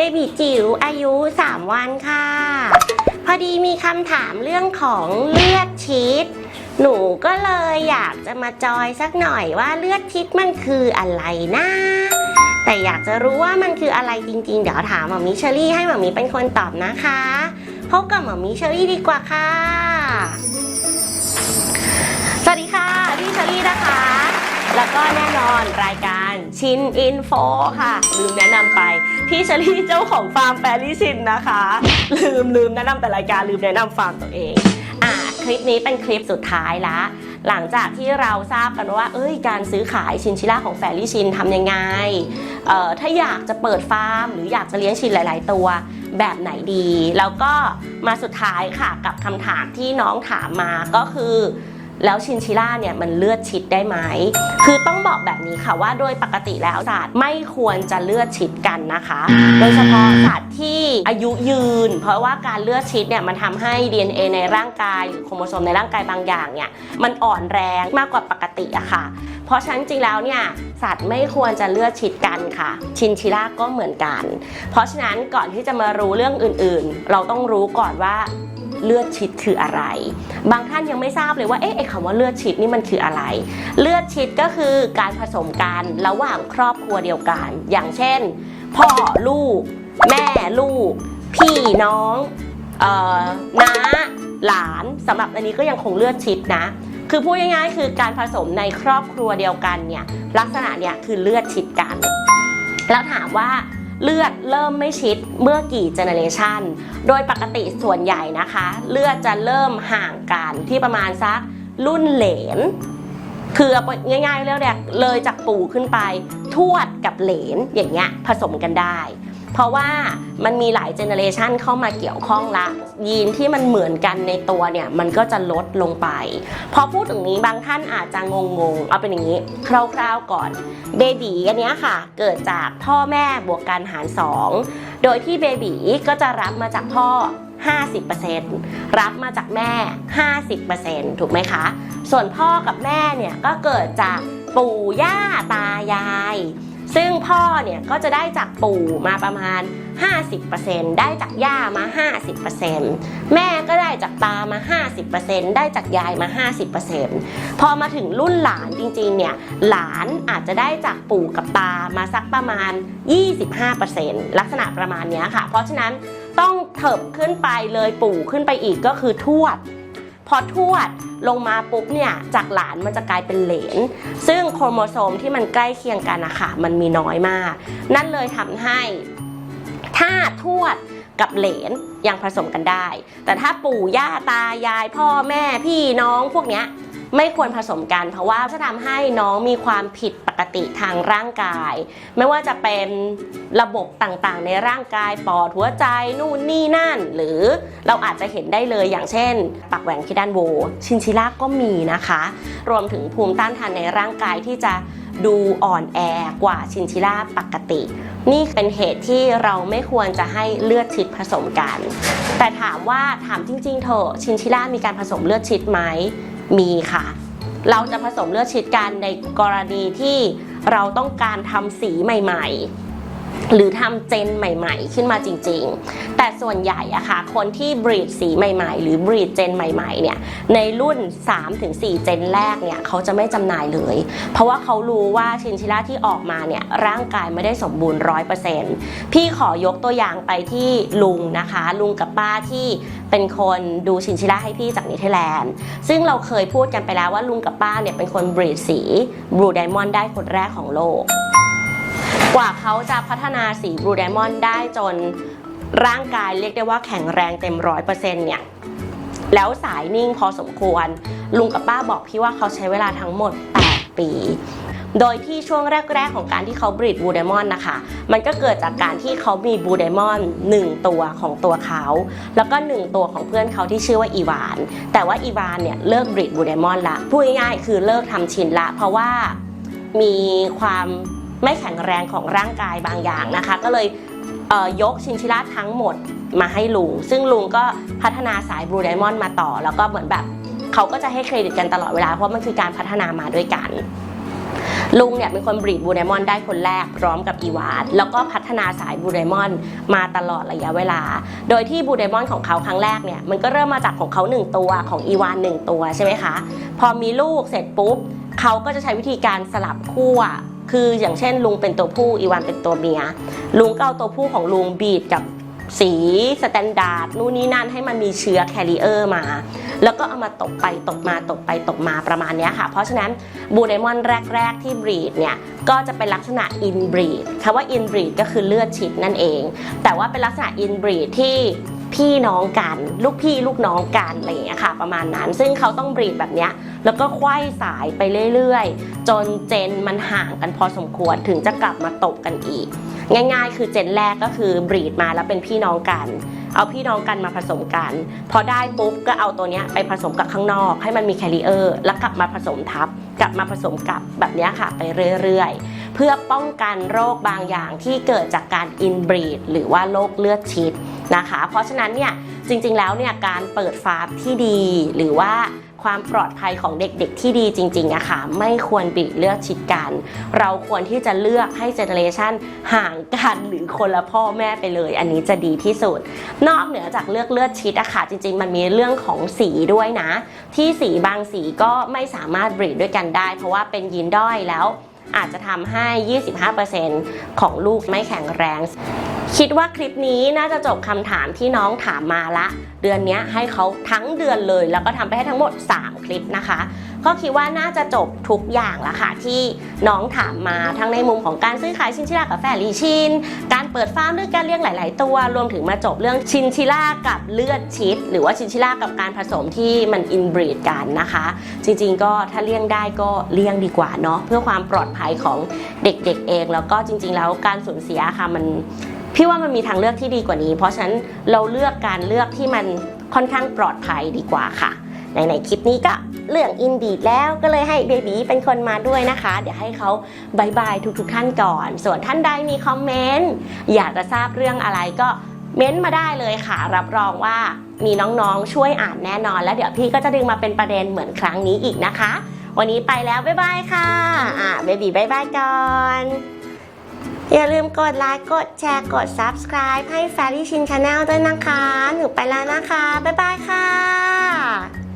เบบีจิ๋วอายุ 3 วันค่ะ พอดีมีคำถามเรื่องของเลือดชีสหนูก็เลยอยากจะมาจอยสักหน่อยว่าเลือดชีสมันคืออะไรนะ แต่อยากจะรู้ว่ามันคืออะไรจริง ๆ เดี๋ยวถามหมอมิเชอรี่ให้หมอมิเป็นคนตอบนะคะพบกับหมอมิเชอรี่ดีกว่าค่ะ สวัสดีค่ะพี่เชอรี่นะคะแล้วก็แน่นอนรายการชินอินโฟค่ะ ลืมแนะนำไป พี่เชอรี่เจ้าของฟาร์มแฟรี่ชินนะคะ ลืมลืมแนะนำแต่รายการลืมแนะนำฟาร์มตัวเองอะคลิปนี้เป็นคลิปสุดท้ายละหลังจากที่เราทราบกันว่า เอ้ย การซื้อขายชินชิล่าของแฟรี่ชินทำยังไงเอ่อถ้าอยากจะเปิดฟาร์ม หรืออยากจะเลี้ยงชินหลาย ๆ ตัวแบบไหนดี แล้วก็มาสุดท้ายค่ะกับคำถามที่น้องถามมาก็คือ แล้วชินชิล่าเนี่ยมันเลือดชิดได้ไหม คือต้องบอกแบบนี้ค่ะว่าโดยปกติแล้วสัตว์ไม่ควรจะเลือดชิดกันนะคะ โดยเฉพาะสัตว์ที่อายุยืน เพราะว่าการเลือดชิดเนี่ยมันทำให้ DNA ในร่างกายหรือโครโมโซมในร่างกายบางอย่างเนี่ยมันอ่อนแรงมากกว่าปกติอะค่ะ เพราะฉะนั้นจริงๆแล้วเนี่ยสัตว์ไม่ควรจะเลือดชิดกันค่ะ ชินชิล่าก็เหมือนกัน เพราะฉะนั้นก่อนที่จะมารู้เรื่องอื่นๆ เราต้องรู้ก่อนว่า เลือดชิดคืออะไร บางท่านยังไม่ทราบเลยว่าเอ๊ะไอ้คำว่าเลือดชิดนี่มันคืออะไร เลือดชิดก็คือการผสมกันระหว่างครอบครัวเดียวกัน อย่างเช่น พ่อลูก แม่ลูก พี่น้องออน้าหลานสำหรับอันนี้ก็ยังคงเลือดชิดนะ คือพูดง่ายๆคือการผสมในครอบครัวเดียวกันเนี่ยลักษณะเนี่ยคือเลือดชิดกัน แล้วถามว่า เลือดเริ่มไม่ชิดเมื่อกี่เจเนเรชันโดยปกติส่วนใหญ่นะคะ เลือดจะเริ่มห่างกันที่ประมาณสักรุ่นเหลน คือง่ายๆเรื่องเนี่ยเลยจากปู่ขึ้นไป ทวดกับเหลนอย่างเงี้ยผสมกันได้ เพราะว่ามันมีหลายเจเนเรชันเข้ามาเกี่ยวข้องละ ยีนที่มันเหมือนกันในตัวเนี่ย มันก็จะลดลงไป พอพูดถึงนี้บางท่านอาจจะงงๆ เอาเป็นอย่างนี้ คร่าวๆก่อน เบบีอันเนี้ยค่ะ เกิดจากพ่อแม่บวกกันหาร 2 โดยที่เบบีก็จะรับมาจากพ่อ 50%รับมาจากแม่ 50%ถูกไหมคะ ส่วนพ่อกับแม่เนี่ยก็เกิดจากปู่ย่าตายาย ซึ่งพ่อเนี่ยก็จะได้จากปู่มาประมาณ 50%ได้จากย่ามา 50%แม่ก็ได้จากตามา 50%ได้จากยายมา 50%พอมาถึงรุ่นหลานจริงๆเนี่ยหลานอาจจะได้จากปู่กับตามาสักประมาณ 25%ลักษณะประมาณนี้ค่ะ เพราะฉะนั้นต้องเถิบขึ้นไปเลยปู่ขึ้นไปอีกก็คือทวด พอทวดลงมาปุ๊บเนี่ยจากหลานมันจะกลายเป็นเหลน ซึ่งโครโมโซมที่มันใกล้เคียงกันนะคะมันมีน้อยมาก นั่นเลยทำให้ถ้าทวดกับเหลนยังผสมกันได้ แต่ถ้าปู่ย่าตายายพ่อแม่พี่น้องพวกเนี้ย ไม่ควรผสมกัน เพราะว่าจะทำให้น้องมีความผิดปกติทางร่างกาย ไม่ว่าจะเป็นระบบต่างๆ ในร่างกายปอดหัวใจนู่นนี่นั่น หรือเราอาจจะเห็นได้เลยอย่างเช่น ปากแหว่งที่ด้านโว ชินชิล่าก็มีนะคะ รวมถึงภูมิต้านทานในร่างกายที่จะดูอ่อนแอกว่าชินชิล่าปกติ นี่เป็นเหตุที่เราไม่ควรจะให้เลือดชิดผสมกัน แต่ถามว่าถามจริงๆเถอะชินชิล่ามีการผสมเลือดชิดไหม มีค่ะ เราจะผสมเลือดชิดกันในกรณีที่เราต้องการทำสีใหม่ ๆ หรือทำเจนใหม่ๆ ขึ้นมาจริงๆ แต่ส่วนใหญ่อะค่ะคนที่บรีดสีใหม่ๆ หรือบรีดเจนใหม่ๆเนี่ยในรุ่น 3-4 เจนแรกเนี่ยเขาจะไม่จำหน่ายเลย เพราะว่าเขารู้ว่าชินชิล่าที่ออกมาเนี่ยร่างกายไม่ได้สมบูรณ์ร้อยเปอร์เซ็นต์พี่ขอยกตัวอย่างไปที่ลุงนะคะ ลุงกับป้าที่เป็นคนดูชินชิล่าให้พี่จากเนเธอร์แลนด์ ซึ่งเราเคยพูดกันไปแล้วว่าลุงกับป้าเนี่ยเป็นคนบรีดสีบลูไดมอนด์ได้คนแรกของโลก กว่าเขาจะพัฒนาสีบลูไดมอนด์ได้จนร่างกายเรียกได้ว่าแข็งแรงเต็มร้อยเปอร์เซ็นต์เนี่ยแล้วสายนิ่งพอสมควร ลุงกับป้าบอกพี่ว่าเขาใช้เวลาทั้งหมด 8 ปี โดยที่ช่วงแรก ๆ ของการที่เขาบรีดบูไดมอนด์นะคะ มันก็เกิดจากการที่เขามีบูไดมอนด์1ตัวของตัวเขา แล้วก็ 1 ตัวของเพื่อนเขาที่ชื่อว่าอีวาน แต่ว่าอีวานเนี่ยเลิกบรีดบูไดมอนด์ละพูดง่ายๆคือเลิกทำชินละ เพราะว่ามีความ ไม่แข็งแรงของร่างกายบางอย่างนะคะ ก็เลยเยกชินชิล่าทั้งหมดมาให้ลุง ซึ่งลุงก็พัฒนาสายบลูไดมอนด์มาต่อ แล้วก็เหมือนแบบเขาก็จะให้เครดิตกันตลอดเวลา เพราะมันคือการพัฒนามาด้วยกันลุงเนี่ยเป็นคนบรีดบูไดมอนได้คนแรกพร้อมกับอีวานแล้วก็พัฒนาสายบูไดมอนมาตลอดระยะเวลา โดยที่บูไดมอนของเขาครั้งแรกเนี่ยมันก็เริ่มมาจากของเขาหนึ่งตัวของอีวานหนึ่งตัวใช่ไหมคะ พอมีลูกเสร็จปุ๊บเขาก็จะใช้วิธีการสลับคู่ คืออย่างเช่นลุงเป็นตัวผู้อีวานเป็นตัวเมีย ลุงก็เอาตัวผู้ของลุงบีดกับสีสแตนดาร์ดนู่นนี่นั่นให้มันมีเชื้อแคริเออร์มา แล้วก็เอามาตกไปตกมาตกไปตกมาประมาณนี้ค่ะ เพราะฉะนั้นบูไดมอนแรก ๆ ที่บรีดเนี่ย ก็จะเป็นลักษณะอินบรีดคำว่าอินบรีดก็คือเลือดชิดนั่นเอง แต่ว่าเป็นลักษณะอินบรีดที่ พี่น้องกัน ลูกพี่ลูกน้องกันอะไรอย่างเงี้ยค่ะ ประมาณนั้น ซึ่งเขาต้องบรีดแบบเนี้ยแล้วก็ไขว้สายไปเรื่อยๆ จนเจนมันห่างกันพอสมควรถึงจะกลับมาตกกันอีก ง่ายๆ คือเจนแรกก็คือบรีดมาแล้วเป็นพี่น้องกัน เอาพี่น้องกันมาผสมกัน พอได้ปุ๊บก็เอาตัวเนี้ยไปผสมกับข้างนอก ให้มันมีแคริเออร์แล้วกลับมาผสมทับ กลับมาผสมกับแบบนี้ค่ะไปเรื่อยๆ เพื่อป้องกันโรคบางอย่างที่เกิดจากการอินบรีดหรือว่าโรคเลือดชิด นะคะ เพราะฉะนั้นเนี่ยจริงๆแล้วเนี่ยการเปิดฟาร์มที่ดี หรือว่าความปลอดภัยของเด็กๆที่ดีจริงๆอะค่ะไม่ควรบีดเลือกชิดกัน เราควรที่จะเลือกให้เจเนอเรชันห่างกันหรือคนละพ่อแม่ไปเลย อันนี้จะดีที่สุด นอกเหนือจากเลือกเลือดชิดอะค่ะจริงๆ มันมีเรื่องของสีด้วยนะ ที่สีบางสีก็ไม่สามารถบรีดด้วยกันได้ เพราะว่าเป็นยีนด้อยแล้วอาจจะทำให้ 25%ของลูกไม่แข็งแรง คิดว่าคลิปนี้น่าจะจบคำถามที่น้องถามมาละ เดือนนี้ให้เขาทั้งเดือนเลย แล้วก็ทำไปให้ทั้งหมด 3 คลิปนะคะ ก็คิดว่าน่าจะจบทุกอย่างละค่ะ ที่น้องถามมาทั้งในมุมของการซื้อขายชินชิล่ากับแฟรีชิน การเปิดฟาร์มด้วยการเลี้ยงหลาย ๆ ตัว รวมถึงมาจบเรื่องชินชิล่ากับเลือดชิด หรือว่าชินชิล่ากับการผสมที่มันอินบรีดกันนะคะ จริง ๆ ก็ถ้าเลี่ยงได้ก็เลี่ยงดีกว่าเนาะเพื่อความปลอดภัยของเด็ก ๆ เอง แล้วก็จริง ๆ แล้วการสูญเสียค่ะมัน พี่ว่ามันมีทางเลือกที่ดีกว่านี้ เพราะฉะนั้นเราเลือกการเลือกที่มันค่อนข้างปลอดภัยดีกว่าค่ะในในคลิปนี้ก็เรื่องอินดีดแล้วก็เลยให้เบบีเป็นคนมาด้วยนะคะ เดี๋ยวให้เขาบายบายทุกๆท่านก่อน ส่วนท่านใดมีคอมเมนต์อยากจะทราบเรื่องอะไรก็เม้นต์มาได้เลยค่ะ รับรองว่ามีน้องๆช่วยอ่านแน่นอน แล้วเดี๋ยวพี่ก็จะดึงมาเป็นประเด็นเหมือนครั้งนี้อีกนะคะ วันนี้ไปแล้ว บ๊ายบายค่ะ อ่าเบบีบายบายก่อน อย่าลืมกดไลค์ กดแชร์ กด Subscribe ให้แฟรี่ชินชาแนลด้วยนะคะ หนูไปแล้วนะคะ บ๊ายบายค่ะ